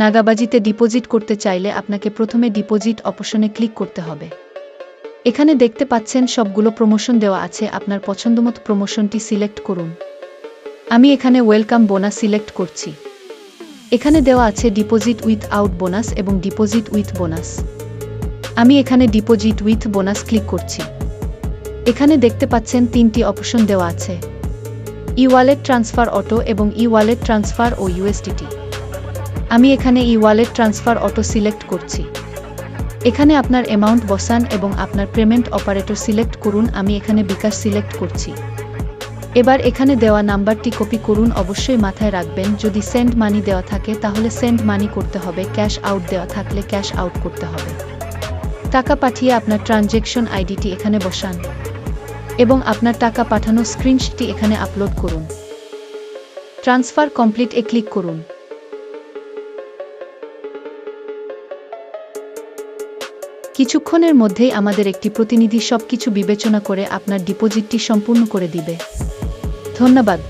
নাগাবাজিতে deposit করতে চাইলে আপনাকে প্রথমে ডিপোজিট অপশনে ক্লিক করতে হবে। এখানে দেখতে পাচ্ছেন সবগুলো প্রমোশন দেওয়া আছে, আপনার পছন্দমতো প্রমোশনটি সিলেক্ট করুন। আমি এখানে ওয়েলকাম বোনাস সিলেক্ট করছি। এখানে দেওয়া আছে ডিপোজিট উইথ আউট বোনাস এবং ডিপোজিট উইথ বোনাস। আমি এখানে ডিপোজিট উইথ বোনাস ক্লিক করছি। এখানে দেখতে পাচ্ছেন তিনটি অপশন দেওয়া আছে ই ওয়ালেট ট্রান্সফার অটো এবং ই ওয়ালেট ট্রান্সফার ও ইউএসডিটি আমি এখানে e wallet transfer auto select করছি। এখানে আপনার অ্যামাউন্ট বসান এবং আপনার পেমেন্ট অপারেটর সিলেক্ট করুন, আমি এখানে বিকাশ সিলেক্ট করছি। এবার এখানে দেওয়া নাম্বারটি কপি করুন, অবশ্যই মাথায় রাখবেন, যদি সেন্ড মানি দেওয়া থাকে, তাহলে সেন্ড মানি করতে হবে ক্যাশ আউট দেওয়া থাকলে ক্যাশ আউট করতে হবে। টাকা পাঠিয়ে আপনার ট্রানজেকশন আইডিটি এখানে বসান এবং আপনার টাকা পাঠানো স্ক্রিনশটটি এখানে আপলোড করুন। ট্রান্সফার কমপ্লিট এ ক্লিক করুন। কিছুক্ষণের মধ্যেই আমাদের একটি প্রতিনিধি সবকিছু বিবেচনা করে আপনার ডিপোজিটটি সম্পূর্ণ করে দিবে। ধন্যবাদ।